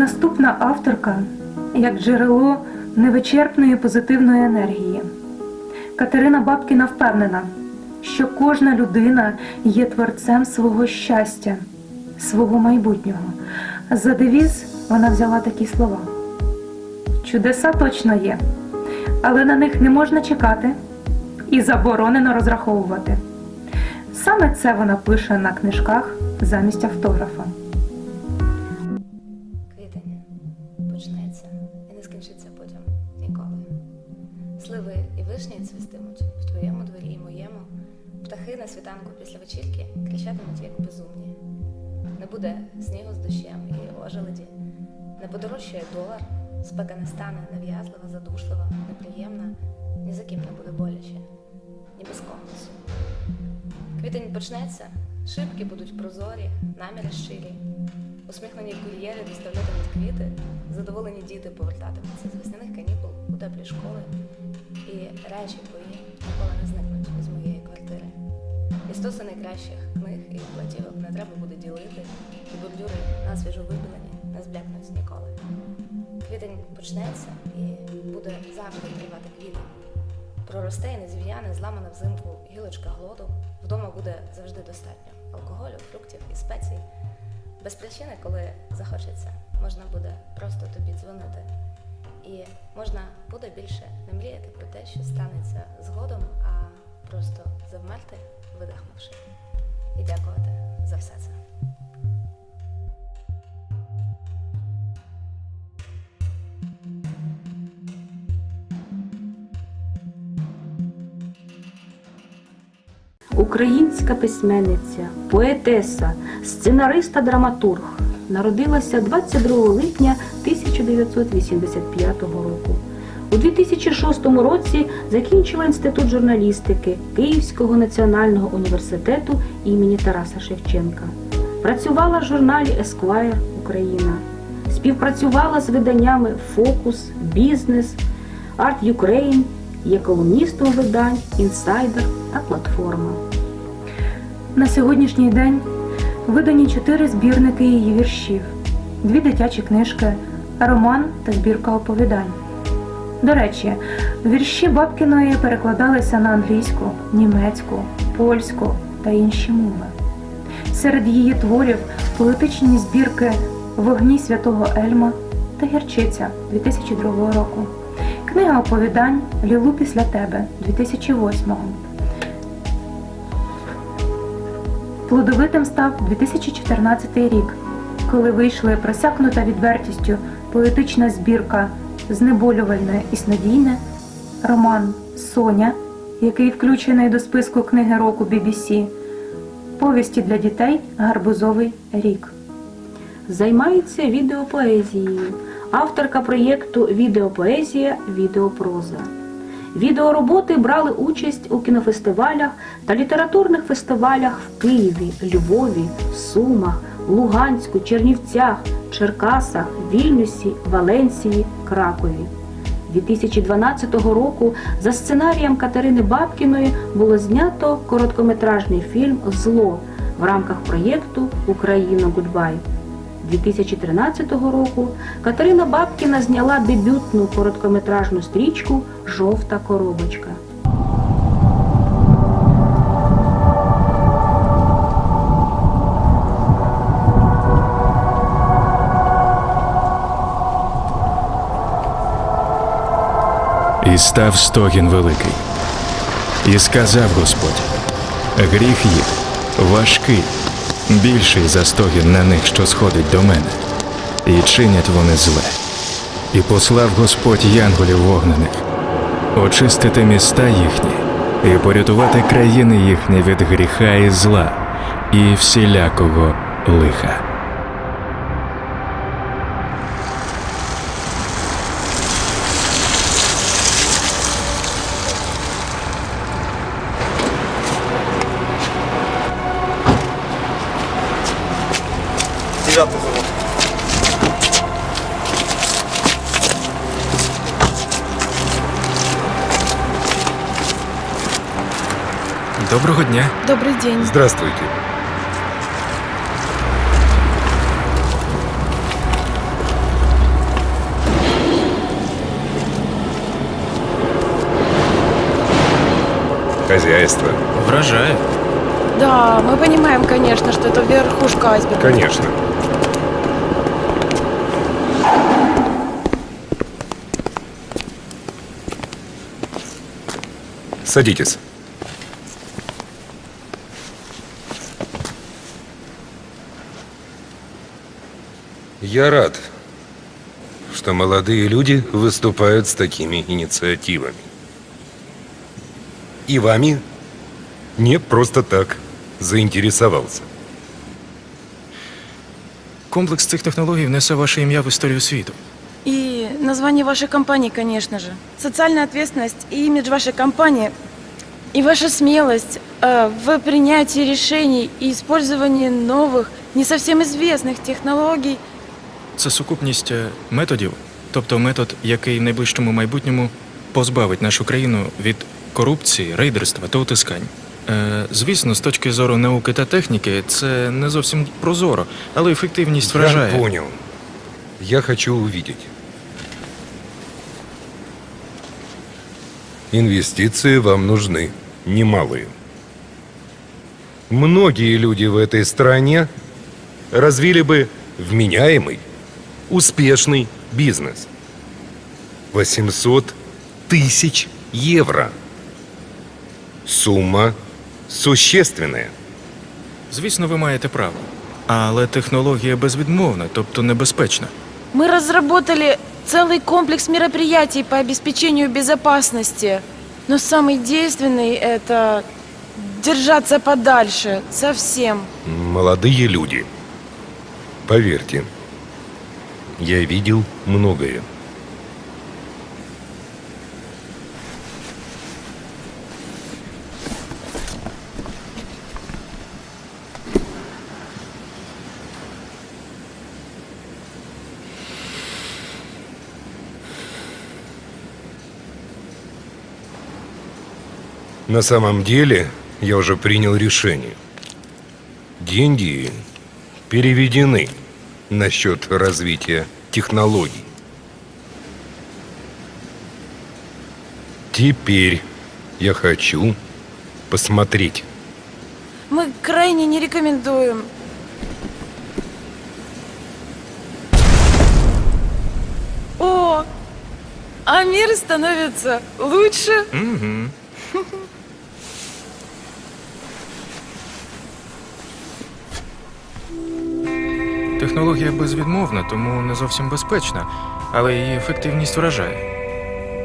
Наступна авторка як джерело невичерпної позитивної енергії. Катерина Бабкіна впевнена, що кожна людина є творцем свого щастя, свого майбутнього. За девіз вона взяла такі слова: Чудеса точно є, але на них не можна чекати і заборонено розраховувати. Саме це вона пише на книжках замість автографа. Птахи на світанку після вечірки кричатимуть як безумні. Не буде снігу з дощем і ожеледі, не подорожчає долар, спека не стане нав'язлива, задушлива, неприємна, ні за ким не буде боляче, ні без конкурсу. Квітень почнеться, шибки будуть прозорі, наміри щирі. Усміхнені кур'єри доставлятимуть квіти, задоволені діти повертатимуться з весняних канікул у теплі школи, і речі твої ніколи не зникнуть із квартири. І стоси найкращих книг і платівок не треба буде ділити, і бордюри насвіжо вибілені не зблякнуть ніколи. Квітень почнеться і буде завжди тривати квіти. Проросте і не зів'яне, зламана взимку гілочка глоду. Вдома буде завжди достатньо алкоголю, фруктів і спецій. Без причини, коли захочеться, можна буде просто тобі дзвонити. І можна буде більше не мріяти про те, що станеться згодом, а просто завмерти, видихнувши, і дякувати за все це. Українська письменниця, поетеса, сценариста, драматург народилася 22 липня 1985 року. У 2006 році закінчила інститут журналістики Київського національного університету імені Тараса Шевченка. Працювала в журналі Esquire Україна. Співпрацювала з виданнями Фокус, Бізнес, Арт Юкрейн, є колумністом видань Інсайдер та Платформа. На сьогоднішній день видані чотири збірники її віршів, дві дитячі книжки, роман та збірка оповідань. До речі, вірші Бабкіної перекладалися на англійську, німецьку, польську та інші мови. Серед її творів поетичні збірки Вогні святого Ельма та Гірчиця 2002 року. Книга оповідань Лілу після тебе 2008 Плодовитим став 2014 рік, коли вийшли просякнута відвертістю поетична збірка Знеболювальне і снодійне, роман Соня, який включений до списку книги року BBC, повісті для дітей Гарбузовий рік. Займається відеопоезією, авторка проєкту Відеопоезія Відеопроза. Відеороботи брали участь у кінофестивалях та літературних фестивалях в Києві, Львові, Сумах, Луганську, Чернівцях, Черкасах, Вільнюсі, Валенції, Кракові. 2012 року за сценарієм Катерини Бабкіної було знято короткометражний фільм Зло в рамках проєкту Україна Гудбай. 2013 року Катерина Бабкіна зняла дебютну короткометражну стрічку Жовта коробочка. І став стогін великий. І сказав Господь: гріх їх важкий, більший за стогін на них, що сходить до мене, і чинять вони зле. І послав Господь янголів вогнених, очистити міста їхні, і порятувати країни їхні від гріха і зла, і всілякого лиха. Доброго дня. Добрый день. Здравствуйте. Хозяйство. Вражает. Да, мы понимаем, конечно, что это верхушка айсберга. Конечно. Садитесь. Я рад, что молодые люди выступают с такими инициативами. И вами не просто так заинтересовался. Комплекс цих технологій внесе ваше ім'я в історію світу. И название вашей компании, конечно же. Социальная ответственность и имидж вашей компании. И ваша смелость э, в принятии решений и использовании новых, не совсем известных технологий. Це сукупність е, методів, тобто метод, який в найближчому майбутньому позбавить нашу країну від корупції, рейдерства та утискань. Е, звісно, з точки зору науки та техніки, це не зовсім прозоро, але ефективність вражає. Я понял. Я хочу увидеть. Инвестиции вам нужны немалые. Многие люди в этой стране развили бы вменяемый, успешный бизнес. 800 тысяч евро. Сумма существенная. Звісно, ви маєте право. Але технологія безвідмовна, тобто небезпечна. Мы разработали целый комплекс мероприятий по обеспечению безопасности. Но самый действенный – это держаться подальше, совсем. Молодые люди. Поверьте, я видел многое. На самом деле, я уже принял решение. Деньги переведены на счет развития технологий. Теперь я хочу посмотреть. Мы крайне не рекомендуем. О, а мир становится лучше. Угу. Технологія безвідмовна, тому не зовсім безпечна, але її ефективність вражає.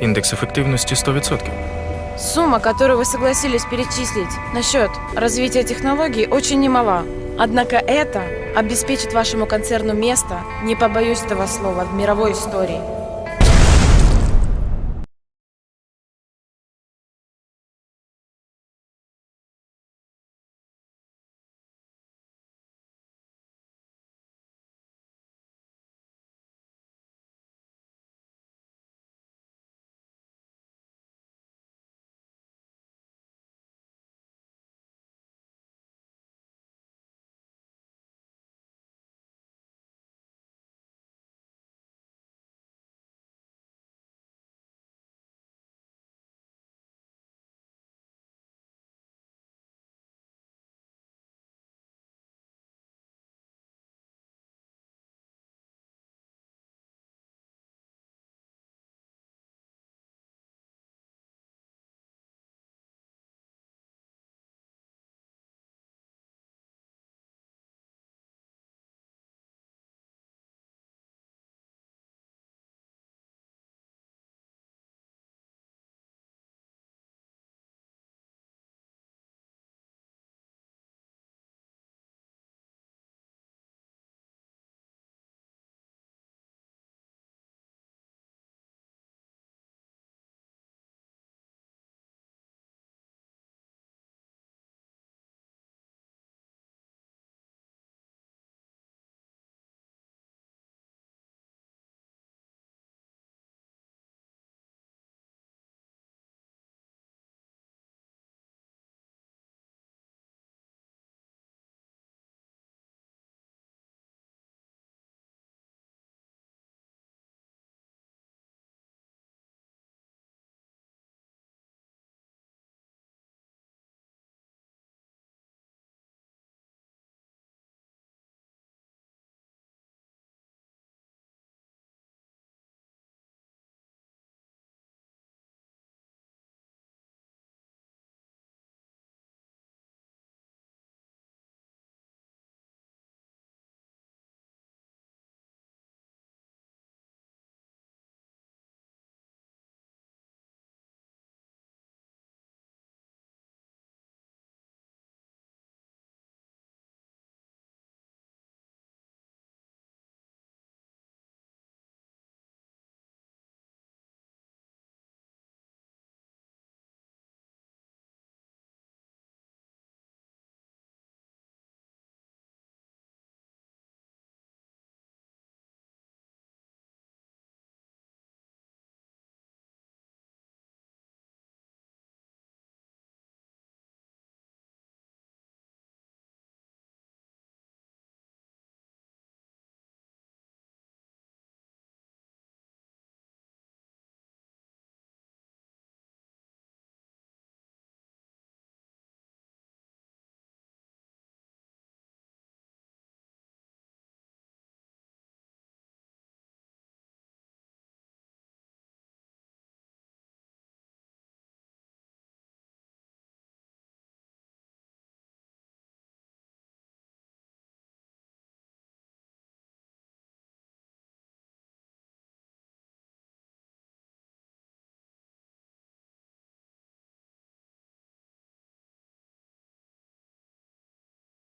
Індекс ефективності 100%. Сумма, которую вы согласились перечислить на счет развития технологий, очень немала. Однако это обеспечит вашему концерну место, не побоюсь этого слова, в мировой истории.